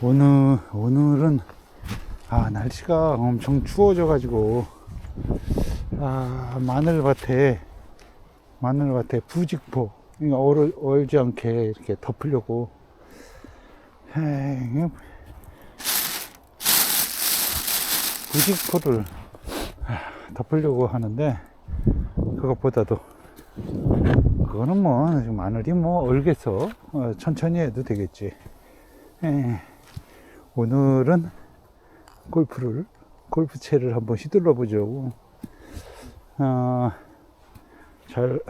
오늘 오늘은 아 날씨가 엄청 추워져 가지고 아 마늘밭에 마늘밭에 부직포 얼, 얼지 않게 이렇게 덮으려고. 에이, 부직포를 아, 덮으려고 하는데 그것보다도 그거는 뭐 마늘이 뭐 얼겠어. 어, 천천히 해도 되겠지. 에, 오늘은 골프를 골프채를 한번 휘둘러 보자고. 어, 잘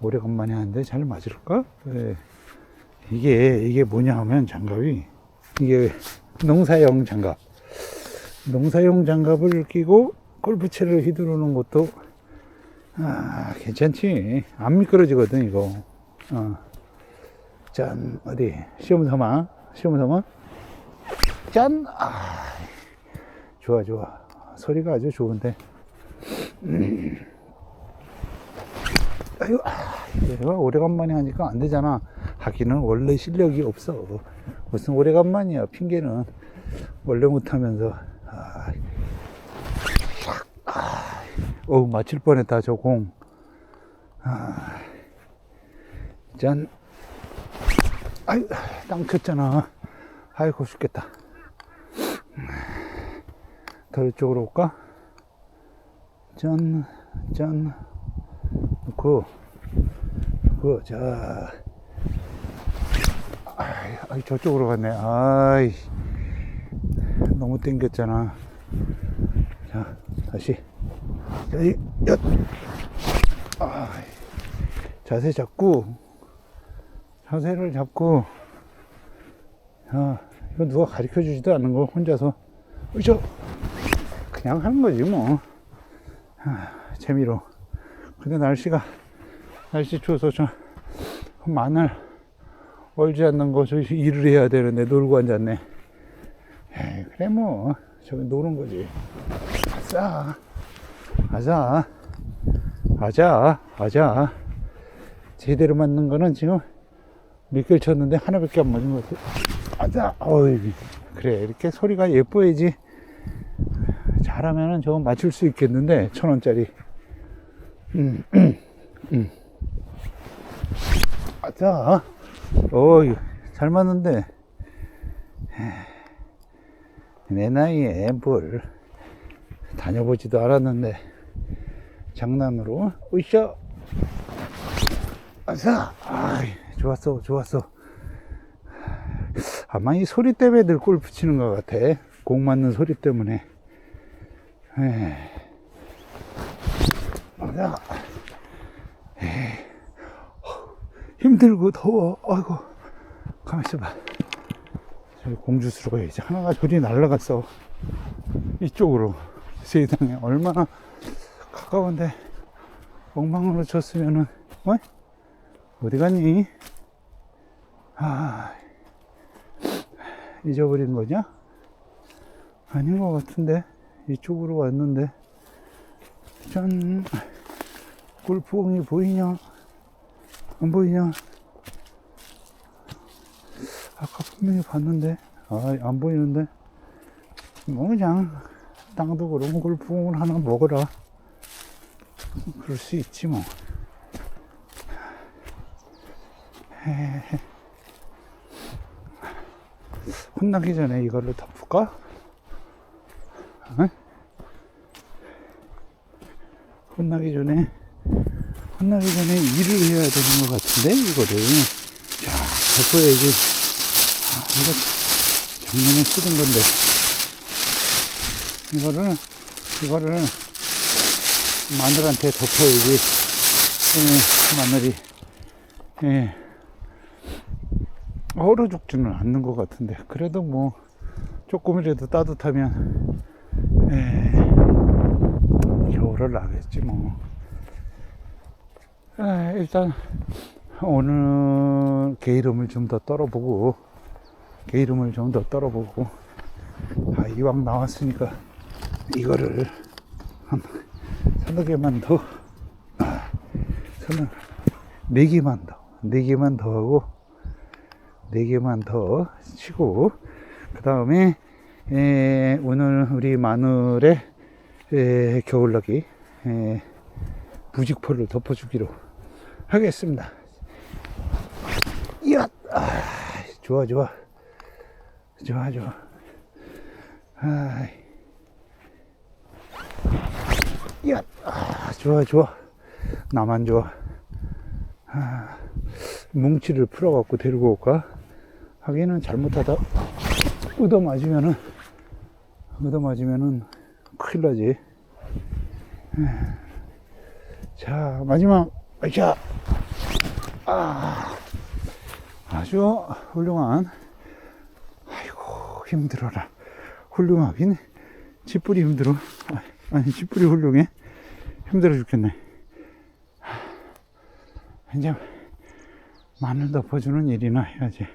오래간만에 하는데 잘 맞을까? 예. 이게 이게 뭐냐 하면 장갑이 이게 농사용 장갑. 농사용 장갑을 끼고 골프채를 휘두르는 것도 아 괜찮지. 안 미끄러지거든 이거. 어. 짠 어디? 시험 삼아? 시험 삼아 짠 아, 좋아 좋아 소리가 아주 좋은데 아유, 아, 내가 오래간만에 하니까 안 되잖아. 하기는 원래 실력이 없어. 무슨 오래간만이야. 핑계는 원래 못하면서. 아, 아, 어우, 맞힐 뻔했다, 저 공. 아, 짠. 아유, 땅 쳤잖아. 아이고, 죽겠다. 더 이쪽으로 올까? 짠, 짠. 놓고, 그, 자. 아이, 저쪽으로 갔네. 아이. 너무 땡겼잖아. 자, 다시. 여기, 엿. 아이. 자세 잡고, 자세를 잡고, 자, 이거 누가 가르쳐 주지도 않는 거 혼자서, 으쌰. 그냥 하는 거지, 뭐. 아, 재미로. 근데 날씨가 날씨 추워서 저 마늘 얼지 않는 거 저기 일을 해야 되는데 놀고 앉았네. 에이, 그래 뭐 저기 노는 거지. 아싸, 아자, 아자, 아자. 제대로 맞는 거는 지금 미끌 쳤는데 하나밖에 안 맞은 것 같아. 아자, 어이 그래 이렇게 소리가 예뻐야지. 잘하면은 저거 맞출 수 있겠는데 천 원짜리. 음, 음, 음. 아자, 어이, 잘 맞는데. 내 나이에 뭘 다녀보지도 않았는데 장난으로 으쌰 아자 아이 좋았어 좋았어 아마 이 소리 때문에 늘 골프 치는 것 같아 공 맞는 소리 때문에 에이. 자, 에이, 힘들고 더워. 아이고, 가만 있어 봐. 저기 공주수로 가야지. 하나가 저리 날라갔어. 이쪽으로. 세상에 얼마나 가까운데 엉망으로 쳤으면은, 어? 어디 갔니? 아, 잊어버린 거냐? 아닌 것 같은데. 이쪽으로 왔는데. 짠. 골프공이 보이냐? 안 보이냐? 아까 분명히 봤는데, 아, 안 보이는데. 뭐, 그냥, 땅도 그러고 골프공을 하나 먹어라. 그럴 수 있지, 뭐. 혼나기 전에 이걸로 덮을까? 응? 혼나기 전에 혼나기 전에 일을 해야 되는 것 같은데 이거를. 자 덮어야지 아, 이거 작년에 쓰던 건데. 이거를 이거를 마늘한테 덮어야지. 예, 마늘이. 예, 얼어 죽지는 않는 것 같은데. 그래도 뭐 조금이라도 따뜻하면 예, 겨울을 나겠지 뭐. 아, 일단 오늘 게이름을 좀 더 떨어보고 게이름을 좀 더 떨어보고 아, 이왕 나왔으니까 이거를 한 서너 개만 더 아, 서너 네 개만 더네 개만 더 하고 네 개만 더 치고 그 다음에 오늘 우리 마늘에 에, 겨울나기 에, 부직포를 덮어주기로 하겠습니다. 이야, 아, 좋아, 좋아, 좋아, 좋아. 아이. 이야, 아, 좋아, 좋아. 나만 좋아. 아, 뭉치를 풀어갖고 데리고 올까? 하기는 잘못하다 얻어 맞으면은, 얻어 맞으면은 큰일 나지. 자, 마지막, 자, 아, 아주 훌륭한, 아이고, 힘들어라. 훌륭하긴, 짓뿌리 힘들어. 아, 아니, 짓뿌리 훌륭해. 힘들어 죽겠네. 하, 이제 마늘 덮어주는 일이나 해야지.